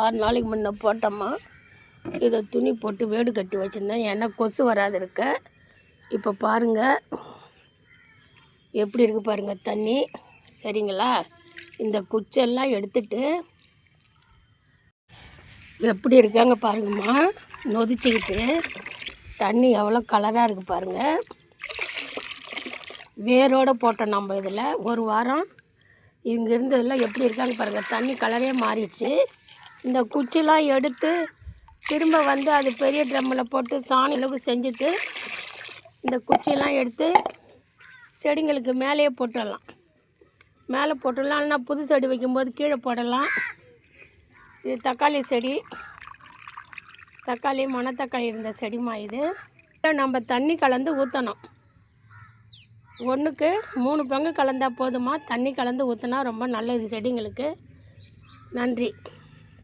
ஆறு நாளைக்கு முன்ன போட்டோம்மா. இதை துணி போட்டு வேடு கட்டி வச்சுருந்தேன். ஏன்னா கொசு வராது இருக்க. இப்போ பாருங்கள் எப்படி இருக்குது பாருங்கள் தண்ணி. சரிங்களா? இந்த குச்செல்லாம் எடுத்துட்டு எப்படி இருக்காங்க பாருங்கம்மா. நொதிச்சுக்கிட்டு தண்ணி எவ்வளோ கலராக இருக்குது பாருங்கள் வேரோடு போட்டோம் நம்ம இதில். ஒரு வாரம் இங்கே இருந்ததெல்லாம் எப்படி இருக்காங்க பாருங்கள் தண்ணி கலரே மாறிடுச்சு. இந்த குச்சிலாம் எடுத்து திரும்ப வந்து அது பெரிய ட்ரம்மில் போட்டு சாணி அளவு செஞ்சுட்டு இந்த குச்சியெல்லாம் எடுத்து செடிங்களுக்கு மேலேயே போட்டுடலாம். மேலே போட்டுடலாம் இல்லைனா புது செடி வைக்கும்போது கீழே போடலாம். இது தக்காளி செடி. தக்காளி மணத்தக்காளி இருந்த செடிமா இது. நம்ம தண்ணி கலந்து ஊற்றணும் ஒன்றுக்கு மூணு பங்கு கலந்தால் போதுமா தண்ணி கலந்து ஊற்றினா ரொம்ப நல்லது செடிங்களுக்கு. நன்றி.